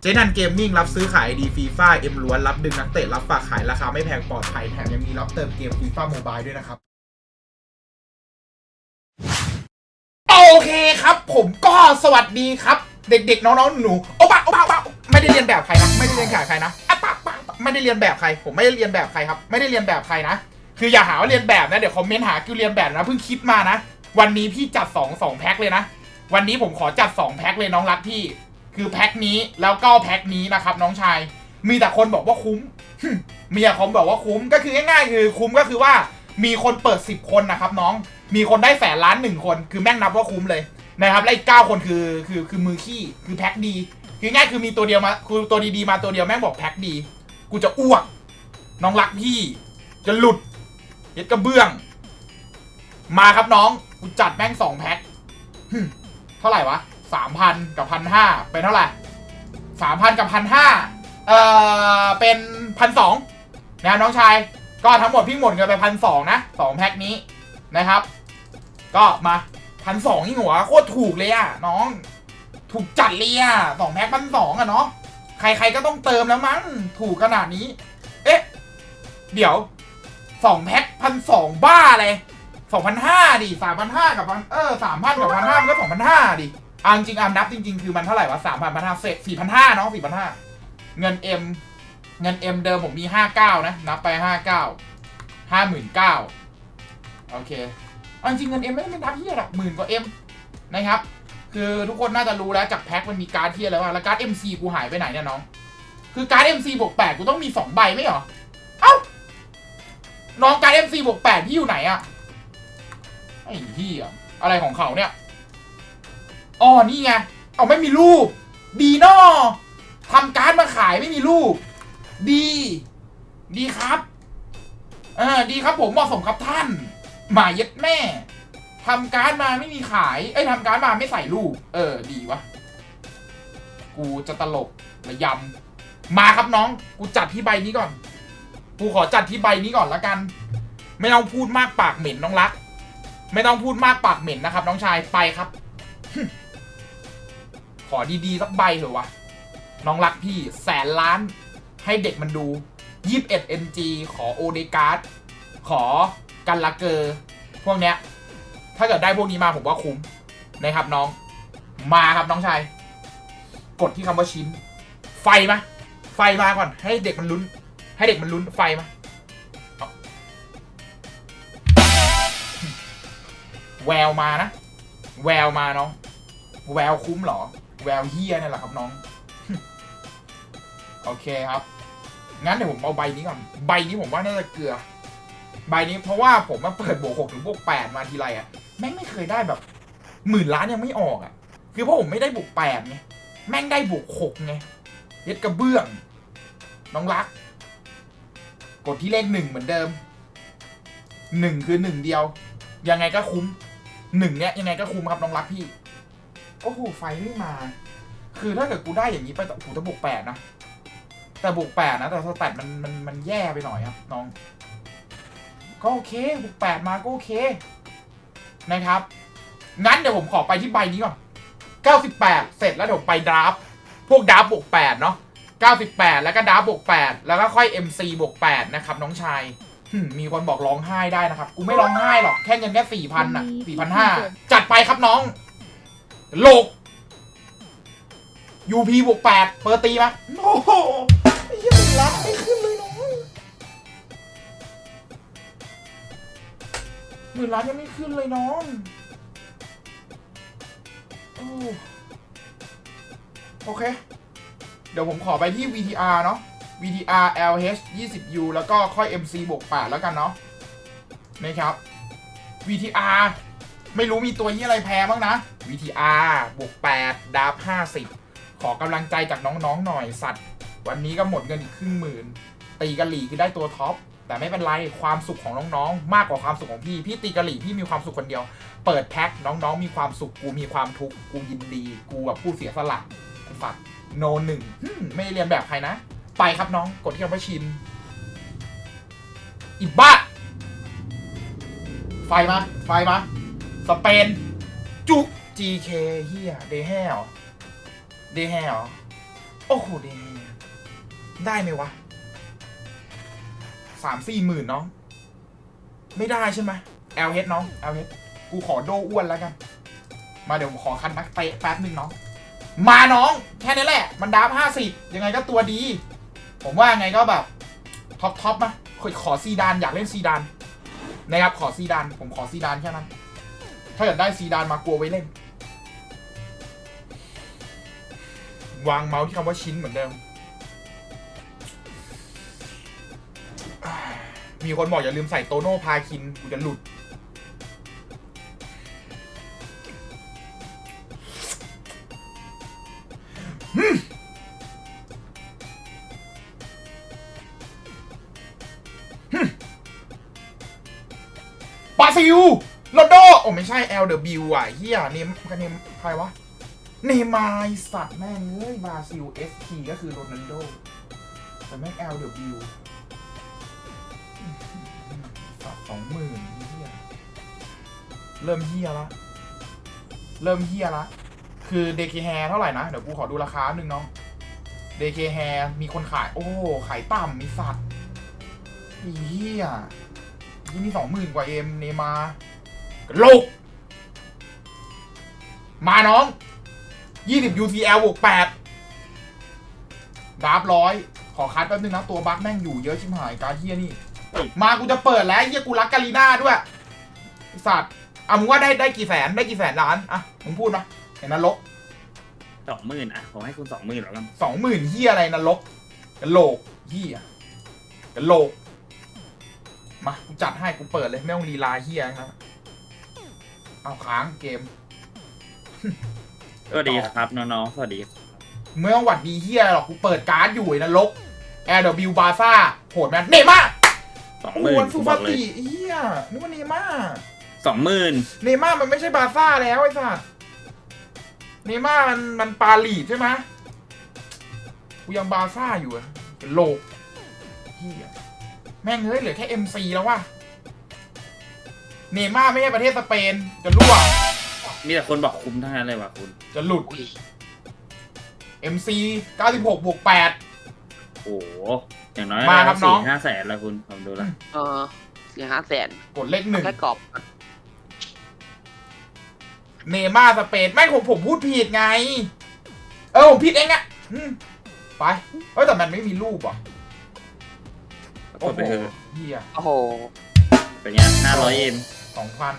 เจนันเกมมิ่งรับซื้อขายดีฟีฟ่าเอ็มล้วนรับดึงนักเตะรับฝากขายราคาไม่แพงปลอดภัยแถมยังมีรับเติมเกมฟีฟ่าโมบายด้วยนะครับโอเคครับผมก็สวัสดีครับ เด็กๆน้องๆหนูโอ้ปะโอ้ปะโอ้ปะไม่ได้เรียนแบบใครนะไม่ได้เรียนแบบใครนะอะปะปะปะไม่ได้เรียนแบบใคร ผมไม่ได้เรียนแบบใครครับ ไม่ได้เรียนแบบใครนะคืออย่าหาว่าเรียนแบบนะเดี๋ยวคอมเมนต์หาคือเรียนแบบนะเพิ่งคิดมานะวันนี้พี่จัดสองสองแพ็คเลยนะวันนี้ผมขอจัดสองแพ็คเลยน้องรักพี่ คือแพ็คนี้แล้วก็แพ็คนี้นะครับน้องชาย มีแต่คนบอกว่าคุ้มมีแต่คนบอกว่าคุ้มก็คือง่ายๆคือคุ้มก็คือว่ามีคนเปิด 10 คนนะครับน้อง มีคนได้แสนล้านหนึ่งคน คือแม่งนับว่าคุ้มเลยนะครับ และอีกเก้าคนคือคือคือมือขี้ คือแพ็คดี คือง่ายคือมีตัวเดียวมา คือตัวดีๆมาตัวเดียวแม่งบอกแพ็คดี กูจะอ้วก น้องรักพี่ จะหลุดเย็ดกระเบื้อง มาครับน้อง กูจัดแม่งสองแพ็คเท่าไหร่วะ สามพันกับพันห้าเป็นเท่าไหร่สามพันกับพันห้าเอ่อเป็นพันสองนะน้องชาย ก็ทั้งหมดพี่หมดเงินไปพันสองนะสองแพ็คนี้นะครับ ก็มาพันสองนี่หัวโคตรถูกเลยอะน้อง ถูกจัดเลยอะสองแพ็คพันสองอะเนาะใครๆก็ต้องเติมแล้วมั้งถูกขนาดนี้ เอ๊ะ เดี๋ยวสองแพ็คพันสองบ้าเลยสองพันห้าดิสามพันห้ากับพันเออสามพันกับพันห้ามันก็สองพันห้าดิ อะจริงๆอะนับจริง ๆ คือมันเท่าไหร่วะสามพันพันห้าเศษสี่พันห้าเนาะสี่พันห้าเงินเอ็มเงินเอ็มเดิมผมมีห้าเก้านะนับไปห้าเก้าห้าหมื่นเก้าโอเคเอาจริงเงินเอ็มไม่ได้เป็นนับเฮียหรอกหมื่นกว่าเอ็มนะครับ คือทุกคนน่าจะรู้แล้วจากแพ็คมันมีการ์ดเทียอะไรบ้างแล้วการ์ด MC กูหายไปไหนเนี่ยน้อง คือการ์ด MC บวกแปดกูต้องมีสองใบไม่หรอเอ้าน้องการ์ด MC บวกแปดพี่อยู่ไหนอะไอ้พี่อะอะไรของเขาเนี่ย อ๋อนี่ไง เอาไม่มีรูป ดีนอทำการ์ดมาขายไม่มีรูป ดี ดีครับ เออ ดีครับผมเหมาะสมครับท่านหมาเย็ดแม่ทำการ์ดมาไม่มีขาย เอ้ยทำการ์ดมาไม่ใส่รูป เออ ดีวะ กูจะตลกระยำ มาครับน้อง กูจัดที่ใบนี้ก่อน กูขอจัดที่ใบนี้ก่อนละกัน ไม่ต้องพูดมากปากเหม็นน้องรัก ไม่ต้องพูดมากปากเหม็นนะครับ น้องชาย ไปครับ ขอดีๆสักใบเถอะวะ น้องรักพี่แสนล้านให้เด็กมันดู 21 NG ขอโอเดการ์ดขอกันละเกอร์พวกเนี้ย ถ้าเกิดได้พวกนี้มาผมว่าคุ้มนะครับน้อง มาครับน้องชาย กดที่คำว่าชิ้น ไฟมาไฟมาก่อน ให้เด็กมันลุ้น ให้เด็กมันลุ้นไฟมาเอาแววมานะ แววมาน้อง แววคุ้มเหรอ แววเฮียเนี่ยแหละครับน้อง โอเคครับ งั้นเดี๋ยวผมเอาใบนี้ก่อน ใบนี้ผมว่าน่าจะเกลือ ใบนี้เพราะว่าผมมาเปิดบวกหกถึงบวกแปดมาทีไรอะแม่งไม่เคยได้แบบหมื่นล้านยังไม่ออกอะคือเพราะผมไม่ได้บวกแปดไง แม่งได้บวกหกไงเย็ดกระเบื้อง น้องรัก กดที่เลขหนึ่งเหมือนเดิม หนึ่งคือหนึ่งเดียว ยังไงก็คุ้มหนึ่งเนี้ยยังไงก็คุ้มครับน้องรักพี่ โอ้โหไฟไม่มา คือถ้าเกิดกูได้อย่างนี้ไปต่อโอ้โหจะบวกแปดนะ แต่บวกแปดนะ แต่สแตทมันมันมันแย่ไปหน่อยครับน้อง ก็โอเคบวกแปดมาก็โอเค นะครับ งั้นเดี๋ยวผมขอไปที่ใบนี้ก่อน98เสร็จแล้วเดี๋ยวไปดราฟต์พวกดราฟต์บวก8เนาะ98แล้วก็ดราฟต์บวก8แล้วก็ค่อย MC บวก8นะครับน้องชายหึ่มมีคนบอกร้องไห้ได้นะครับ กูไม่ร้องไห้หรอก แค่เงินแค่4,000น่ะ4,500จัดไปครับน้อง โลก UP บวก8เปิดตีมาโอ้โหไอ้เหี้ยังรักไม่ขึ้นเลยน้องหมื่นล้านยังไม่ขึ้นเลยน้องโอ้โอเค เดี๋ยวผมขอไปที่ VTR เนาะ VTR LH 20U แล้วก็ค่อย MC บวก8แล้วกันเนาะนะครับ VTR ไม่รู้มีตัวยี่อะไรแพ้บ้างนะ VTR บวก8ดาบ50 ขอกำลังใจจากน้องๆหน่อยสัตว์ วันนี้ก็หมดเงินอีกครึ่งหมื่น ตีกะหลี่คือได้ตัวท็อป แต่ไม่เป็นไรความสุขของน้องๆ มากกว่าความสุขของพี่ พี่ตีกะหลี่พี่มีความสุขคนเดียว เปิดแพ็คน้องๆ มีความสุขกูมีความทุกข์กูยินดี กูแบบผู้เสียสละไอ้ฝักโนหนึ่งไม่ได้เรียนแบบใครนะ ไปครับน้องกดที่คำว่าชินอิบ้าไฟมา ไฟมา สเปน จุ GK เฮียเดแฮลเดแฮเหรอโอ้โหเดแฮได้ไหมวะสามสี่หมื่นน้อง ไม่ได้ใช่ไหม LH น้อง LH กูขอโดอ้วนแล้วกัน มาเดี๋ยวผมขอคันนักเตะแป๊บนึงน้อง มาน้อง แค่นี้แหละ มันดาบห้าสิบยังไงก็ตัวดี ผมว่าไงก็แบบ ท็อปท็อปมาขอขอซีดานอยากเล่นซีดานนะครับขอซีดาน ผมขอซีดานแค่นั้น ถ้าเกิดได้ซีดานมากลัวไว้เล่น วางเมาส์ที่คำว่าชิ้นเหมือนเดิม มีคนบอกอย่าลืมใส่โตโน่พาคิน กูจะหลุดบาซิลโรนโด โอ้ไม่ใช่ LW อะเฮียเนมกันเนมใครวะ เนย์มายสัตว์แม่งเอ้ยบราซิล ST ก็คือโรนัลโดแต่แม่ง LW สัตว์สองหมื่นเฮียเริ่มเฮียละ เริ่มเฮียละ คือเดคแฮเท่าไหร่นะ เดี๋ยวกูขอดูราคาหนึ่งเนาะเดคแฮมีคนขาย โอ้ ขายต่ำมีสัตว์อีเฮียยี่นี่สองหมื่นกว่าเอ็มเนมาร์โลกมาน้อง ยี่สิบ UCL บวกแปดดาบร้อยขอคัดแป๊บนึงนะ ตัวบั๊กแม่งอยู่เยอะชิมหายการเฮียนี่ มากูจะเปิดแล้วเฮียกูรักกาลีน่าด้วยไอ้สัตว์อะมึงว่าได้ได้กี่แสนได้กี่แสนล้านอะมึงพูดมาเห็นนรกสองหมื่นอะผมให้คุณสองหมื่นแล้วกันสองหมื่นเฮียอะไรนรกกะโหลกเฮียกะโหลกมากูจัดให้กูเปิดเลยไม่ต้องลีลาเฮียนะเอาค้างเกม สวัสดีครับน้องๆ สวัสดีครับไม่ต้องหวัดดีเฮียหรอกกูเปิดการ์ดอยู่ไอ้นรก LW บาซ่าโหดแมนเนม่าสองโอ้หมื่นนฟูบฟาอกเลยติเฮียนึกว่าเนม่าสองหมื่นเนม่ามันไม่ใช่บาซ่าแล้วไอ้สัสเนม่ามันมันปาลีดใช่ไหมกูยังบาซ่าอยู่อะเป็นโลกเฮียแม่งเฮ้ยเหลือแค่ MC แล้วว่ะเนม่าไม่ใช่ประเทศสเปนจะรั่ว มีแต่คนบอกคุ้มทั้งนั้นเลยว่ะคุณจะหลุด MC 96บวก8 โอ้โห อย่างน้อยมาครับน้อง สี่ห้าแสนแล้วคุณผมดูแล้วเออเสียห้าแสนกดเลขหนึ่งแค่กรอบเนม่าสเปนไม่ผมผมพูดผิดไง เออผมผิดเองอะอืมไปเอ้ยแต่มันไม่มีรูปอะกดไปเถอะเฮียโอ้โหเป็นไงห้าร้อยเอ็มสองพัน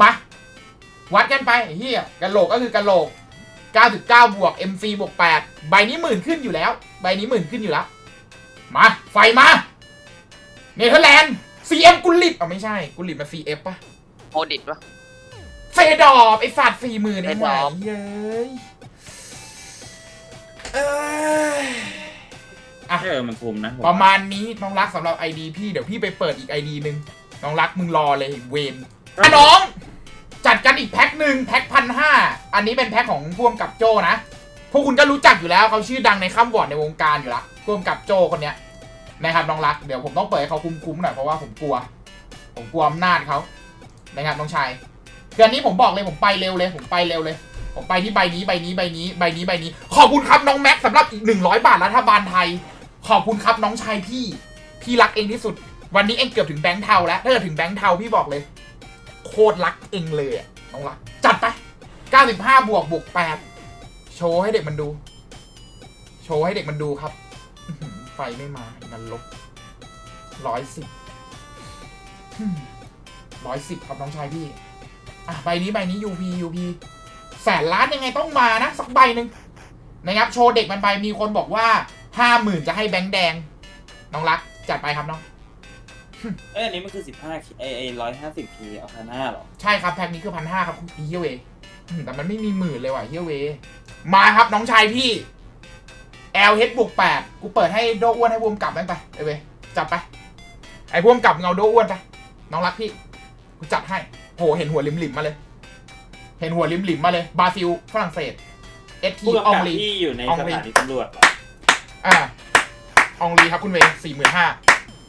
มา วัดกันไปไอ้เฮียกะโหลกก็คือกะโหลก 9.9 บวก MC บวก 8 ใบนี้หมื่นขึ้นอยู่แล้ว ใบนี้หมื่นขึ้นอยู่แล้ว มา ไฟมา เนเธอร์แลนด์ CM กุลิตอ๋อไม่ใช่ กุลิตมา CF ปะโอดิตปะเฟดอบไอสัตว์สี่หมื่นเฟเองดไหวอบเย้ยเอ้ยอะ เออมันคุ้มนะผประมาณนี้น้องรักสำหรับ ID พี่ เดี๋ยวพี่ไปเปิดอีก ID หนึ่งน้องรักมึงรอเลยเวนอะน้อง หนึ่งแพ็คพันห้าอันนี้เป็นแพ็คของพ่วงกับโจนะ พวกคุณก็รู้จักอยู่แล้วเขาชื่อดังในข้ามวอร์ดในวงการอยู่ละพ่วงกับโจคนเนี้ยนะครับน้องรัก เดี๋ยวผมต้องเปิดให้เขาคุ้มๆหน่อยเพราะว่าผมกลัว ผมกลัวอำนาจเขานะครับน้องชายคืออันนี้ผมบอกเลยผมไปเร็วเลย ผมไปเร็วเลย ผมไปที่ใบนี้ใบนี้ใบนี้ใบนี้ใบนี้ ขอบคุณครับน้องแม็กสำหรับอีกหนึ่งร้อยบาทรัฐบาลไทย ขอบคุณครับน้องชายพี่พี่รักเองที่สุด วันนี้เองเกือบถึงแบงค์เทาแล้วถ้าเกิดถึงแบงค์เทาพี่บอกเลย โคตรรักเองเลยอะ น้องรัก จัดไป 95 บวกบวก 8 โชว์ให้เด็กมันดู โชว์ให้เด็กมันดูครับ ไฟไม่มานันลบร้อยสิบร้อยสิบครับน้องชายพี่ อะใบนี้ใบนี้ UP UP แสนล้านยังไงต้องมานะ สักใบหนึ่งนะครับ โชว์เด็กมันไปมีคนบอกว่าห้าหมื่นจะให้แบงค์แดง น้องรัก จัดไปครับน้อง เอ้ยอันนี้มันคือสิบห้าไอไอร้อยห้าสิบคีเอาพันห้าหรอ ใช่ครับแพ็คนี้คือพันห้าครับเฮียเวอืมแต่มันไม่มีหมื่นเลยว่ะเฮียเว มาครับน้องชายพี่ LH บวกแปดกูเปิดให้โดอ้วนให้พวมกลับแม่งไปเอเวจับไป ไอ้พวมกลับมึงเอาโดอ้วนไปน้องรักพี่ กูจัดให้โหเห็นหัวลิมลิมๆมาเลย เห็นหัวลิมลิมๆมาเลยบราซิลฝรั่งเศสเอสทีผู้อกำองกับลี ที่อยู่ในอองสลีถานีตำรวจเหรออ่าอองลีครับคุณเวสี่หมื่นห้า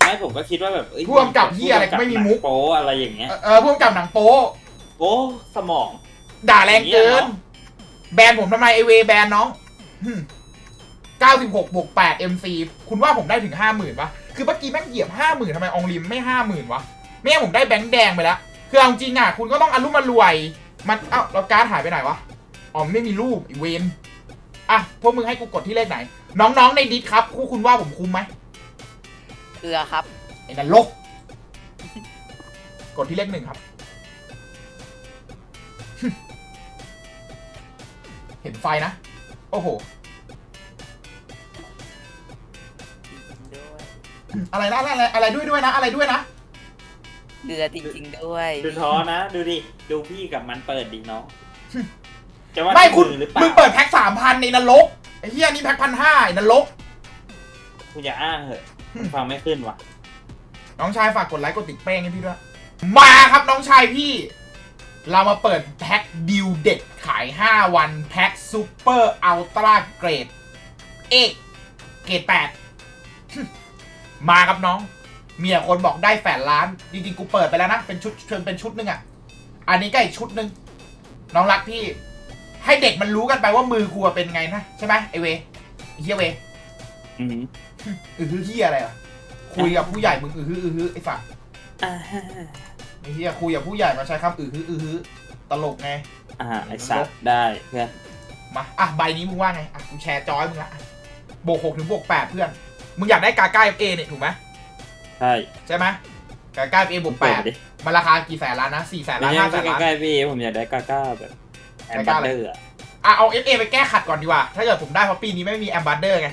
ไม่ผมก็คิดว่าแบบเอ้ยผู้กำกับเหี้ยอะไรก็ไม่มีมุก โป๊อะไรอย่างเงี้ย เออพวกกับหนังโป๊โอ้สมอง ด่าแรงเกิน แบนผมทำไมไอเวแบนน้องเก้าสิบหกบวกแปด MC คุณว่าผมได้ถึงห้าหมื่นปะคือเมื่อกี้แม่งเหยียบห้าหมื่นทำไมอองริมไม่ห้าหมื่นวะไม่งั้นผมได้แบงค์แดงไปแล้ว คือเอาจริงอะ คุณก็ต้องอารมมารวย มัน เอ้าแล้วการ์ดหายไปไหนวะ อ๋อไม่มีรูปไอเวน อะ พวกมึงให้กูกดที่เลขไหน น้องๆในดิสครับคู่คุณว่าผมคุ้มไหม เกลือครับ ไอ้นรกกดที่เลขหนึ่งครับ เห็นไฟนะ โอ้โหอะไรนะอะไรอะไรด้วยด้วยนะ อะไรด้วยนะ เกลือจริงๆด้วย ดูท้อนะ ดูดิ ดูพี่กับมันเปิดดีเนาะจะว่าไม่คุณมือหรือเปล่ามึงเปิดแพ็คสามพันในนรกไอ้เหี้ยนี่แพ็คพันห้าไอ้นรก คุณอย่าอ้างเหอะมัน ฟังไม่ขึ้นว่ะ น้องชายฝากกดไลค์กดติดเป้งให้พี่ด้วย มาครับน้องชายพี่ เรามาเปิดแพ็คดิวเด็ดขาย 5 วันแพ็คซูเปอร์อัลตร้าเกรด เอกเกรดแปดมาครับน้อง เมียคนบอกได้แฝดล้าน จริงๆ กูเปิดไปแล้วนะ เป็นชุดเชิญเป็นชุดหนึงอะ อันนี้ก็อีกชุดหนึง น้องรักพี่ ให้เด็กมันรู้กันไปว่ามือกูอะเป็นไงนะ ใช่ไหมไอเวไอเฮียเว อือหืออือฮือเฮียอะไรอะคุยกับผู้ใหญ่มึงอือฮืออือฮือไอสัตว์อ่าไอ้เฮียคุยกับผู้ใหญ่มาใช้คำอือฮืออือฮือตลกไง อ่าไอสัตว์ได้เพื่อนมาอะใบนี้มึงว่าไงอะกูแชร์จอยมึงละบวกหกถึงบวกแปดเพื่อน มึงอยากได้กาก้าเอฟเอเนี่ยถูกไหมใช่ใช่ไหมกาก้าเอฟเอบวกแปเปิดดมาดิมันราคากี่แสนล้านนะสี่แสนไม่ล้านใช่ห้าแสนล้าน ใกล้ๆพี่ผมอยากได้กาก้าแบบแอมกาบัก้าตอะไรเตอร์อะอะเอาเอฟเอไปแก้ขัดก่อนดีกว่า ถ้าเกิดผมได้เพราะปีนี้ไม่มีแอมบัตเดอร์ไง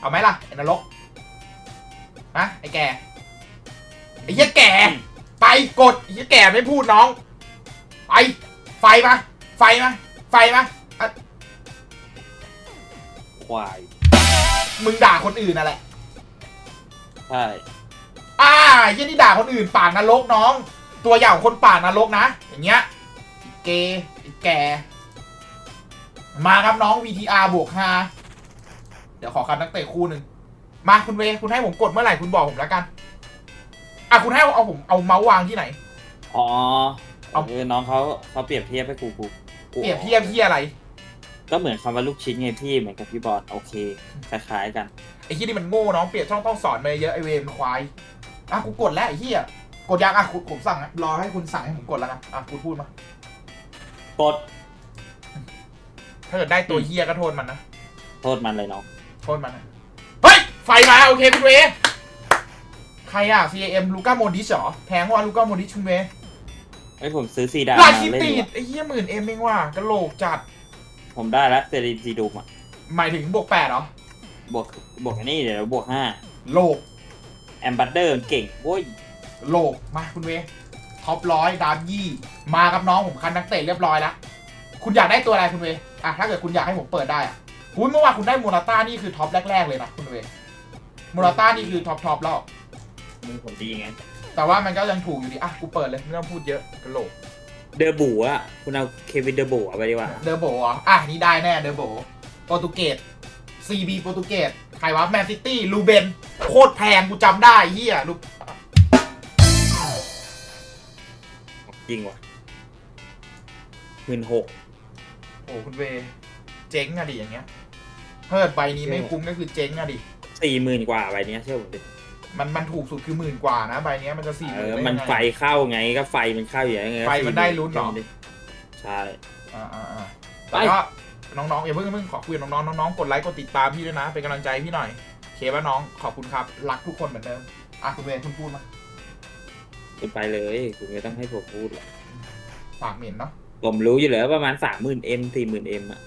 เอาไหมล่ะ ไอ้นรกฮะไอ้แก่ไอ้เหี้ยแก่ ไปกดไอ้เหี้ยแก่ไม่พูดน้อง ไป ไฟมา ไฟมา ไฟมาอะควายมึงด่าคนอื่นน่ะแหละ ใช่อ่าเหี้ยนี่ด่าคนอื่นปากนรกน้อง ตัวอย่างของคนปากนรกนะ อย่างเงี้ยอีเกย์อีแกมาครับน้อง VTR บวก5 เดี๋ยวขอคันนักเตะคู่หนึ่งมาคุณเวคุณให้ผมกดเมื่อไหร่คุณบอกผมแล้วกัน อะคุณให้เอาผมเอาเมาส์วางที่ไหน อ๋อเอาเออน้องเขาเขาเปรียบเทียบให้กูกูกูเปรียบเทียบที่อะไร ก็เหมือนคำว่าลูกชิ้นไงพี่เหมือนกับพี่บอลโอเคคล้ายๆกันไอ้ที่นี่มันโง่น้องเปรียบช่องต้องสอนมาเยอะไอเวมนควายอะกูกดแล้วไอ้เหี้ยกดยังอะคุณผมสั่งอะรอให้คุณสั่งให้ผมกดแล้วกันอะคุณพูดมากดถ้าเกิดได้ตัวเหี้ยก็โทษมันนะ โทษมันเลยน้อง โทษมันนะเฮ้ย ไฟมา โอเคคุณเว ใครอะ CAM ลูก้าโมดิชเหรอ แพงกว่าลูก้าโมดิชคุณเวไอ้ยผมซื้อซีดาลามาคิเล่นติดีดกว่าไอ้เหี้ยหมื่นเอ็มเองว่ะกะโหลกจัด ผมได้แล้วเซรีซีดูมอะ หมายถึงบวกแปดเหรอ บวก บวกอันนี้เดี๋ยวบวกห้าโลก แอมบัตเดอร์เก่งโว้ยโลก มาคุณเว ท็อปร้อยดามยี่ มากับน้องผมคันนักเตะเรียบร้อยแล้ว คุณอยากได้ตัวอะไรคุณเว อะ ถ้าเกิดคุณอยากให้ผมเปิดได้อะ อุ้ยเมื่อวานคุณได้มูราต้านี่คือท็อปแรก ๆ เลยนะคุณเวมูราต้านี่คือท็อปท็อปแล้ว มือผมดีไง แต่ว่ามันก็ยังถูกอยู่ดี อะ กูเปิดเลย ไม่ต้องพูดเยอะกะโหลก เดอร์บูอะ คุณเอาเควินเดอร์บูเอาไปดีกว่า เดอร์โบเหรออะ นี่ได้แน่ เดอร์โบโปรตุเกส CB โปรตุเกส ใครวะ แมนซิตี้ ลูเบน โคตรแพง กูจำได้เฮียลูกจริงว่ะหมื่นหกโอ้คุณเว เจ๊งอะดิอย่างเงี้ย เพิดใบนี้ไม่คุ้มก็คือเจ๊งอะดิ สี่หมื่นกว่าใบเนี้ยเชื่อผมดิมันมันถูกสุดคือหมื่นกว่านะใบเนี้ยมันจะสี่หเอมื่นอได้มันยังไฟไง เข้าไงก็ไฟมันเข้าอยู่แล้วไงไฟมันได้ลุ้นเหรอ ใช่ อ่าอ่าอ่าไปแล้วก็น้องๆอย่าเพิ่งอย่าเพิ่งขอคุยกับน้องๆน้องๆกดไลค์กดติดตามพี่ด้วยนะ เป็นกำลังใจให้พี่หน่อยโอเคป่ะน้องขอบคุณครับรักทุกคนเหมือนเดิมอะคุณเวคุณพูดมาคุณไปเลยคุณไม่ต้องให้ผมพูดหรอกปากเหม็นเนาะผมรู้อยู่แล้วประมาณสามหมื่นเอ็มสี่หมื่นเอ็มอะ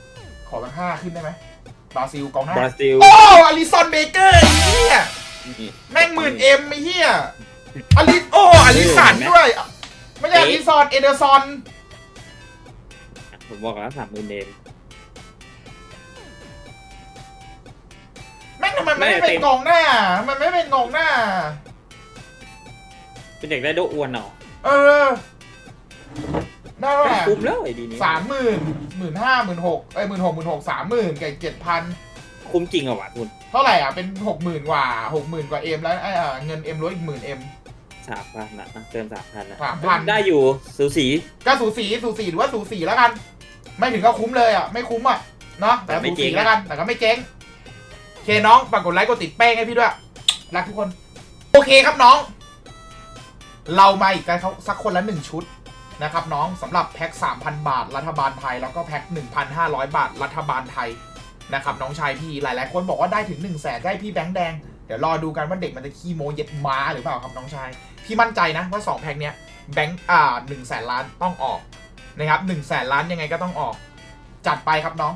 ขอสักห้าขึ้นได้ไหม บราซิลกองหน้าบราซิล โอ้อลิซอนเบเกอร์ไอ้เหี้ยแม่งหมื่นเอ็มไอ้เหี้ยอลิโอ้อลิสันด้วย ไม่ใช่อลิซอนเอเดอร์ซอนผมบอกแล้วสามหมื่นเอ็มแม่งทำไมมันไม่เป็นกองหน้า มันไม่เป็นกองหน้า เป็นเด็กได้โดอ้วนเหรอเออ ได้เท่าไหร่คุ้มแล้วไอ้ดีนี้สามหมื่นหมื่นห้าหมื่นหกเอ้ยหมื่นหกหมื่นหกสามหมื่นกับเจ็ดพันคุ้มจริงเหรอวะคุณเท่าไหร่อะเป็นหกหมื่นกว่าหกหมื่นกว่าเอ็มแล้วไอ้อะเงินเอ็มลดอีกหมื่นเอ็มสามพันนะอะเติมสามพันนะ3,000ได้อยู่สูสีก็สูสีสูสีหรือว่าสูสีแล้วกัน ไม่ถึงก็คุ้มเลยอะไม่คุ้มอะเนาะแต่แต่ไม่สูเจ๊สีงแล้วกันแต่ก็ไม่เจ๊งโอเคน้องฝากกดไลค์กดติดแป้งให้พี่ด้วยรักทุกคน โอเคครับน้อง เรามาอีกกันเขาสักคนละหนึ่งชุด นะครับน้องสำหรับแพ็ค 3,000 บาท รัฐบาลไทย แล้วก็แพ็ค 1,500 บาท รัฐบาลไทยนะครับน้องชายพี่หลาย ๆ คนบอกว่าได้ถึง1นึ่งแสนได้พี่แบงค์แดง เดี๋ยวรอดูกันว่าเด็กมันจะขี้โมเย็ดม้าหรือเปล่าครับน้องชาย พี่มั่นใจนะว่า 2 แพ็คเนี้ยแบงค์อ่าหนึ่งแสนล้านต้องออกนะครับหนึ่งแสนล้านยังไงก็ต้องออก จัดไปครับน้อง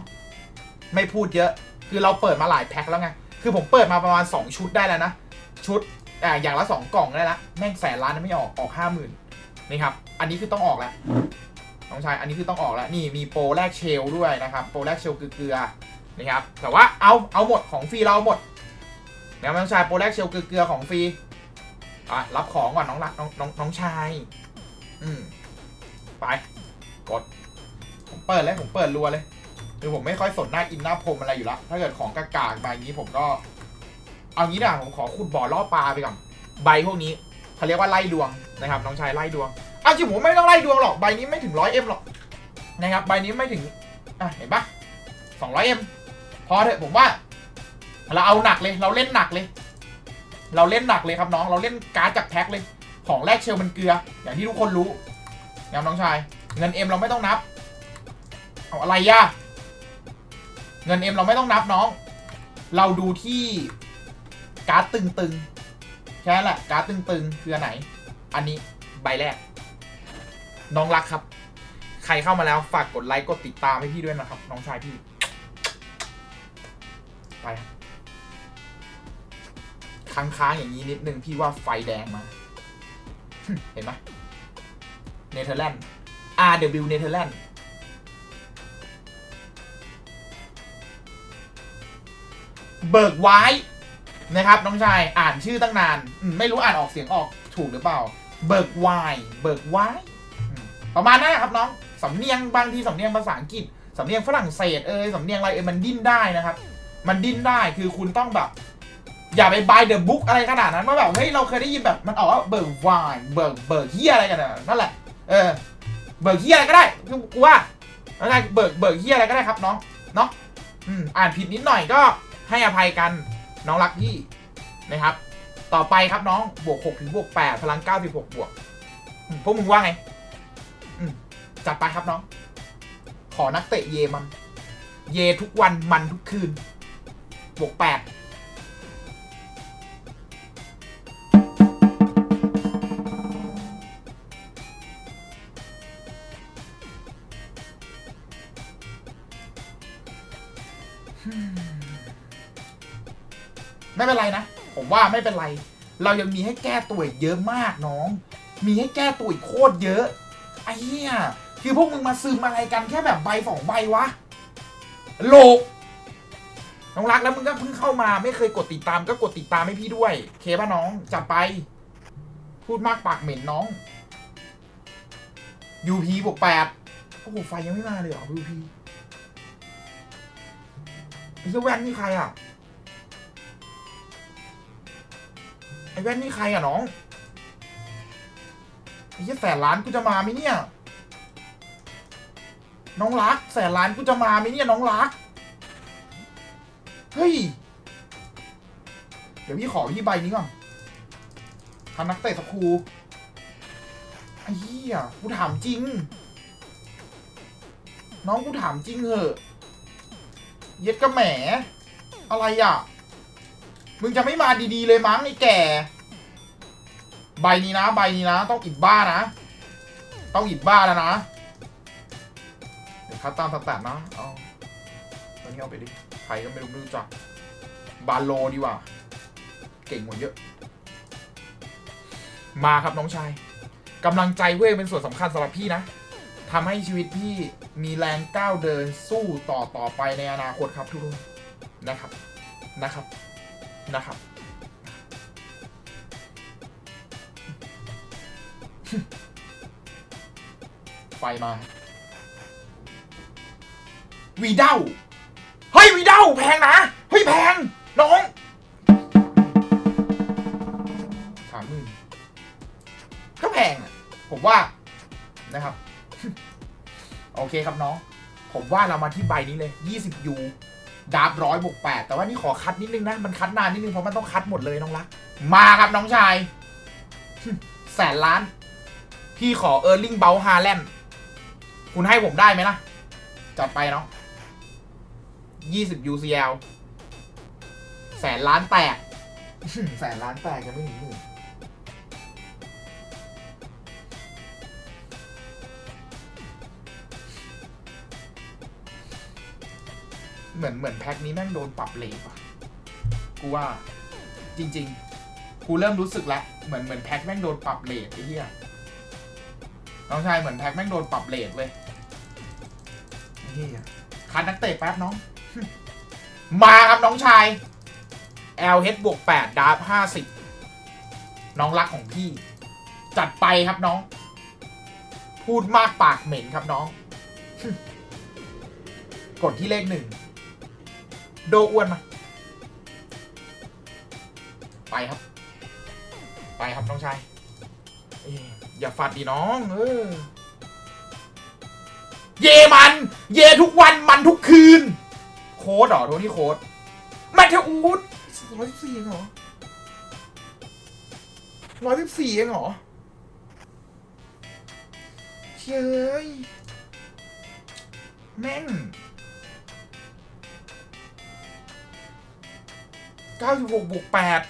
ไม่พูดเยอะ คือเราเปิดมาหลายแพ็คแล้วไงคือผมเปิดมาประมาณ 2 ชุดได้แล้วนะชุดอ่าอย่างละ 2 กล่องได้ละแม่งแสนล้านไม่ออกออกห้าหมื่น นี่ครับ อันนี้คือต้องออกแล้วน้องชาย อันนี้คือต้องออกแล้ว นี่มีโปรแรกเชลด้วยนะครับ โปรแรกเชลเกลือนะครับ แต่ว่าเอา เอาหมดของฟรีเราหมดนะน้องชาย โปรแรกเชลเกลือของฟรี อะ รับของก่อนน้องรักน้องน้องน้องชาย อืม ไป กด ผมเปิดเลย ผมเปิดรัวเลย คือผมไม่ค่อยสนหน้าอินหน้าพรมอะไรอยู่แล้ว ถ้าเกิดของกากๆมาอย่างนี้ผมก็ เอางี้ด่าผมขอขุดบ่อล่อปลาไปก่อน ใบพวกนี้ เขาเรียกว่าไล่ดวงนะครับน้องชายไล่ดวงอ้าวจริงผมไม่ต้องไล่ดวงหรอกใบนี้ไม่ถึงร้อยเอ็มหรอกนะครับใบนี้ไม่ถึงอะเห็นปะสองร้อยเอ็มพอเถอะผมว่า เราเอาหนักเลย เราเล่นหนักเลย เราเล่นหนักเลยครับน้องเราเล่นการ์ดจากแพ็คเลย ของแรกเชลมันเกลือ อย่างที่ทุกคนรู้นะน้องชาย เงินเอ็มเราไม่ต้องนับเอาอะไรย่ะเงินเอ็มเราไม่ต้องนับน้อง เราดูที่การ์ดตึงๆ แค่นั้นแหละการ์ดตึงๆคืออันไหน อันนี้ใบแรก น้องรักครับ ใครเข้ามาแล้วฝากกดไลค์กดติดตามให้พี่ด้วยนะครับ น้องชายพี่ ไปครับค้างๆอย่างนี้นิดนึงพี่ว่าไฟแดงมา เห็นไหมเนเธอร์แลนด์ RW เนเธอร์แลนด์เบิกไว้ นะครับน้องชายอ่านชื่อตั้งนานอืมไม่รู้อ่านออกเสียงออกถูกหรือเปล่า เบิร์กไวเบิร์กไว้อืมประมาณนั้นนะครับน้องสำเนียงบางทีสำเนียงภาษาอังกฤษสำเนียงฝรั่งเศสเอยสำเนียงอะไรเอยมันดิ้นได้นะครับ มันดิ้นได้คือคุณต้องแบบ อย่าไป buy the book อะไรขนาดนั้นว่าแบบเฮ้ยเราเคยได้ยินแบบมันออกว่าเบิร์กไวเบิร์กเบิร์กเฮียอะไรกันน่ะนั่นแหละเออเบิกเฮียอะไรก็ได้กูว่าแล้วไงเบิร์กเบิร์กเฮียอะไรก็ได้ครับน้องเนาะอืมอ่านผิดนิดหน่อยก็ให้อภัยกัน น้องรักพี่นะครับ ต่อไปครับน้องบวก6ถึงบวก8พลัง96บวกพวกมึงว่าไงอืมจัดไปครับน้อง ขอนักเตะเยมัน เยทุกวันมันทุกคืน บวก8 ไม่เป็นไรนะ ผมว่าไม่เป็นไร เรายังมีให้แก้ตัวอีกเยอะมากน้อง มีให้แก้ตัวอีกโคตรเยอะ ไอ้เหี้ย คือพวกมึงมาซึมอะไรกันแค่แบบใบสองใบวะ โลก น้องรักแล้วมึงก็เพิ่งเข้ามาไม่เคยกดติดตามก็กดติดตามให้พี่ด้วย เคป่ะน้องจัดไป พูดมากปากเหม็นน้อง UP บวกแปดโอ้โหไฟยังไม่มาเลยเหรอ UP ไอ้เหี้ยแว่นนี่ใครอะ ไอ้แว่นนี่ใครอะน้องไอ้เหี้ยแสนล้านกูจะมาไหมเนี่ย น้องรัก แสนล้านกูจะมาไหมเนี่ยน้องรัก เฮ้ย เดี๋ยวพี่ขอพี่ใบนี้ก่อนทำนักเตะสักครูไอ้เหี้ยกูถามจริง น้องกูถามจริงเหอะ เย็ดกระแหม อะไรอะ มึงจะไม่มาดีๆเลยมั้งไอ้แก่ ใบนี้นะ ใบนี้นะ ต้องอิดบ้านะ ต้องอิดบ้าแล้วนะ เดี๋ยวคัดตามสแตทนะเอาตัวนี้เอาไปดิ ใครก็ไม่รู้ไม่รู้จัก บาโลดีกว่า เก่งกว่าเยอะ มาครับน้องชายกำลังใจเว้ยเป็นส่วนสำคัญสำหรับพี่นะทำให้ชีวิตพี่มีแรงก้าวเดินสู้ต่อต่อไปในอนาคตครับทุกคนนะครับนะครับ นะครับ ไฟมา วีเด้าเฮ้ยวีเด้าแพงนะ เฮ้ยแพง น้องสามหมื่นก็แพงอะ ผมว่านะครับ โอเคครับน้อง ผมว่าเรามาที่ใบนี้เลย 20ยู ดาบร้อยบวกแปดแต่ว่านี่ขอคัดนิดนึงนะ มันคัดนานนิดนึงเพราะมันต้องคัดหมดเลยน้องรัก มาครับน้องชาย แสนล้าน พี่ขอเออร์ลิงเบลฮาแลนด์คุณให้ผมได้ไหมล่ะ จัดไปเนาะยี่สิบ UCL แสนล้านแตกแสนล้านแตกยังไม่ถึงหมื่น เหมือนเหมือนแพ็คนี้แม่งโดนปรับเลทว่ะกูว่าจริง ๆ กูเริ่มรู้สึกแล้วเหมือนเหมือนแพ็คแม่งโดนปรับเลทไอ้เหี้ยน้องชายเหมือนแพ็คแม่งโดนปรับเลทเว้ยไอ้เหี้ยคัดนักเตะแป๊บน้อง มาครับน้องชาย LH บวก8ดาร์ฟ50 น้องรักของพี่ จัดไปครับน้อง พูดมากปากเหม็นครับน้อง กดที่เลขหนึ่ง โดอ้วนมา ไปครับ ไปครับน้องชายอย่าฟัดดีน้องเออเยมัน เยทุกวันมันทุกคืน โค้ดหรอโทนี่โค้ดแมทเทอูดร้อยสิบสี่เองเหรอร้อยสิบสี่เองเหรอเชยแม่ง เก้าสิบหกบวกแปด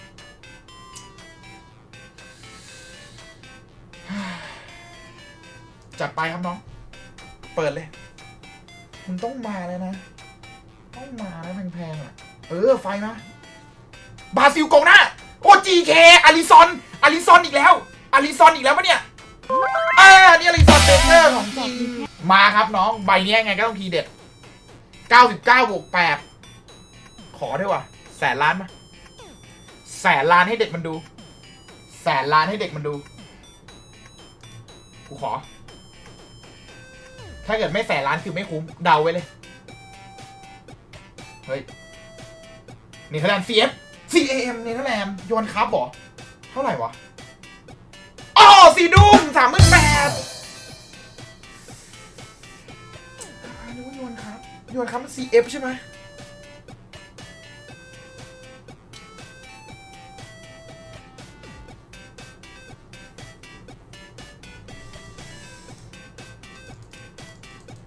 จัดไปครับน้อง เปิดเลย มันต้องมาแล้วนะ ต้องมาแล้วแพงๆอะ เออ ไฟมา บราซิลกองหน้า โอจีเคอาริซอนอาริซอนอีกแล้วอาริซอนอีกแล้วปะเนี่ยอ่านี่อาริซอนเบเกอร์ของจริงมาครับน้อง ใบเนี้ยไงก็ต้องทีเด็ด 99บวก8ขอได้วยว่ะแสนล้านมา แสนล้านให้เด็กมันดู แสนล้านให้เด็กมันดู กูขอ ถ้าเกิดไม่แสนล้านคือไม่คุ้ม เดาไว้เลย เฮ้ยนเธอร์แลน CF CAM นเธอร์แลนโยนครับหรอ เท่าไหร่วะอ๋อสีดุมสามหมื่นแปดนึกว่าโยนครับ โยนครับมัน CF ใช่ไหม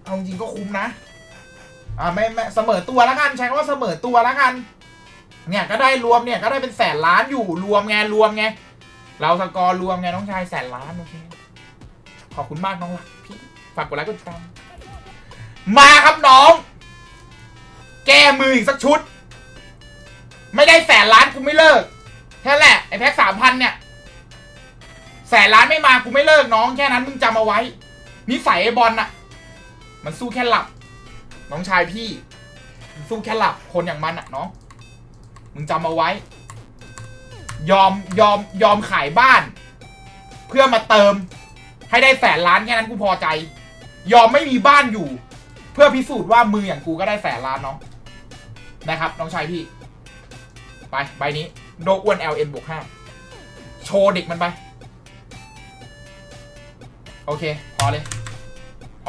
เอาจริงก็คุ้มนะ อ่าไม่ไม่เสมอตัวแล้วกันใช้คำว่าเสมอตัวแล้วกัน เนี่ยก็ได้รวมเนี่ยก็ได้เป็นแสนล้านอยู่รวมไงรวมไง เราสกอร์รวมไงน้องชายแสนล้านโอเคขอบคุณมากน้องรักพี่ฝากกดไลค์กดติดตามมาครับน้อง แก้มืออีกสักชุด ไม่ได้แสนล้านกูไม่เลิกแค่นั้นแหละไอแพ็คสามพันเนี่ยแสนล้านไม่มากูไม่เลิกน้องแค่นั้นมึงจำเอาไว้นิสัยไอบอลน่ะ มันสู้แค่หลับ น้องชายพี่ สู้แค่หลับคนอย่างมันอะน้องมึงจำเอาไว้ ยอมยอมยอมขายบ้าน เพื่อมาเติม ให้ได้แสนล้านแค่นั้นกูพอใจ ยอมไม่มีบ้านอยู่ เพื่อพิสูจน์ว่ามืออย่างกูก็ได้แสนล้านน้องนะครับ น้องชายพี่ ไปใบนี้โดอ้วน LN บวกห้าโชว์เด็กมันไป โอเค พอเลย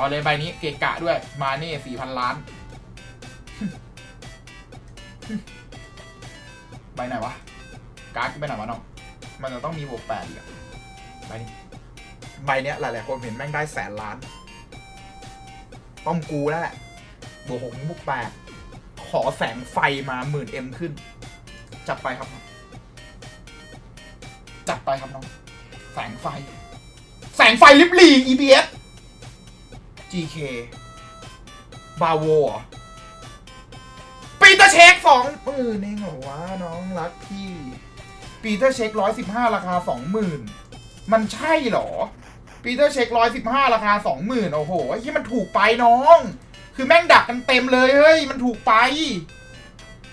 พอเลยใบนี้เกะกะด้วยมาเน่สี่พันล้าน ใบไหนวะ การ์ดไปไหนวะน้อง มันจะต้องมีบวกแปดอีกอะใบนี้ ใบเนี้ยหลายๆคนเห็นแม่งได้แสนล้านต้องกูแล้วแหละ บวกหกบวกแปดขอแสงไฟมาหมื่นเอ็มขึ้น จัดไปครับ จัดไปครับน้อง แสงไฟ แสงไฟลิบลี EBS GK บาโวปีเตอร์เช็คสองหมื่นเองเหรอวะน้องรักพี่ปีเตอร์เช็คร้อยสิบห้าราคาสองหมื่นมันใช่เหรอปีเตอร์เช็คร้อยสิบห้าราคาสองหมื่นโอ้โหไอ้ที่มันถูกไปน้อง คือแม่งดักกันเต็มเลยเฮ้ยมันถูกไป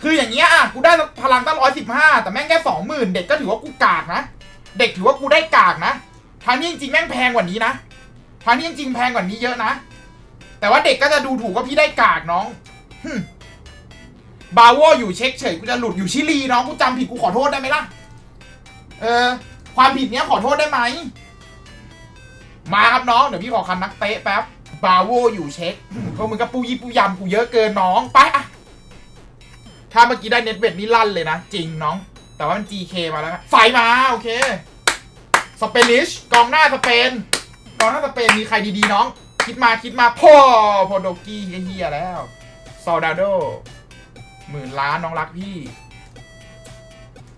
คืออย่างเงี้ยอะกูได้พลังตั้งร้อยสิบห้าแต่แม่งแค่สองหมื่นเด็กก็ถือว่ากูกากนะ เด็กถือว่ากูได้กากนะทางนี้จริงๆแม่งแพงกว่านี้นะ ทางนี้จริงๆแพงกว่านี้เยอะนะ แต่ว่าเด็กก็จะดูถูกว่าพี่ได้กากน้องบาโวอยู่เช็คเฉยกูจะหลุดอยู่ชิลีน้องกูจำผิดกูขอโทษได้ไหมล่ะ เออ ความผิดเนี้ยขอโทษได้ไหม มาครับน้อง เดี๋ยวพี่ขอคันนักเตะแป๊บบาโวอยู่เช็คหึพวกมึงก็ปูยี่ปูยำกูเยอะเกินน้องไปอะถ้าเมื่อกี้ได้เน็ตเบ็ดนี่ลั่นเลยนะ จริงน้อง แต่ว่ามัน GK มาแล้วนะใส่มา โอเค สเปนิชกองหน้าสเปน องหน้าสเปนมีใครดีๆน้อง คิดมาคิดมาพ่อโพโดกี้เฮียแล้วซอลดาโดหมื่นล้านน้องรักพี่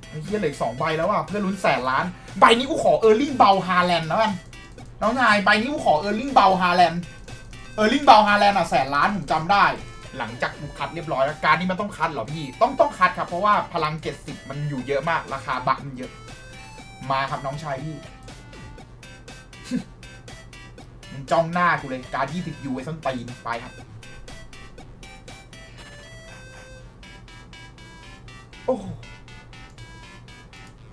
ไอ้เฮียเหลือสองใบแล้วอะเพื่อลุ้นแสนล้าน ใบนี้กูขอเออร์ลิงเบาฮาแลนด์แล้วกันน้องนายใบนี้กูขอเออร์ลิงเบาฮาแลนด์เออร์ลิงเบาฮาแลนด์อะแสนล้านผมจำได้ หลังจากกูคัดเรียบร้อยแล้วการนี้มันต้องคัดเหรอพี่ ต้องต้องคัดครับเพราะว่าพลังเจ็ดสิบมันอยู่เยอะมาก ราคาบักมันเยอะ มาครับน้องชายพี่ จ้องหน้ากูเลย การยี่สิบยูไอ้ส้นตีนไปครับ โอ้โห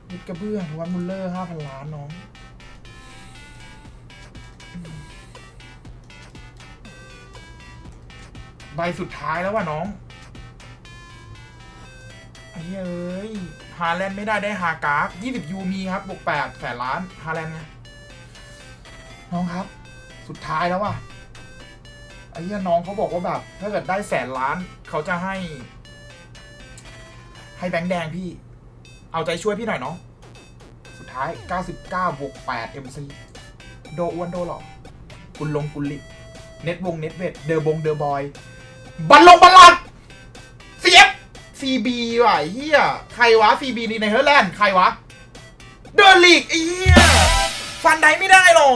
ยิดกระเบื้องวันมุลเลอร์ห้าพันล้านน้องใบสุดท้ายแล้วว่ะน้องไอ้เหี้ยเอ้ย ฮาแลนด์ไม่ได้ได้ฮากราฟ20ยูมีครับบวก8แสนล้าน ฮาแลนด์ไงน้องครับ สุดท้ายแล้วว่ะไอ้เหี้ยน้องเขาบอกว่าแบบ ถ้าเกิดได้แสนล้านเขาจะให้ ให้แบงค์แดงพี่ เอาใจช่วยพี่หน่อยเน้องสุดท้าย 99บวก8 MC โดอ้วนโดหรอกุลลงกุลลิเน็ตวงเน็ตเวทเดอร์บงเดอร์บอย บัลลงบัลลัดเสียบซีบีว่ะเฮียใครวะซีบีนี่ในเฮอร์แลนด์ใครวะ เดอร์ลีกไอ้เฮียฟันไดไม่ได้หรอ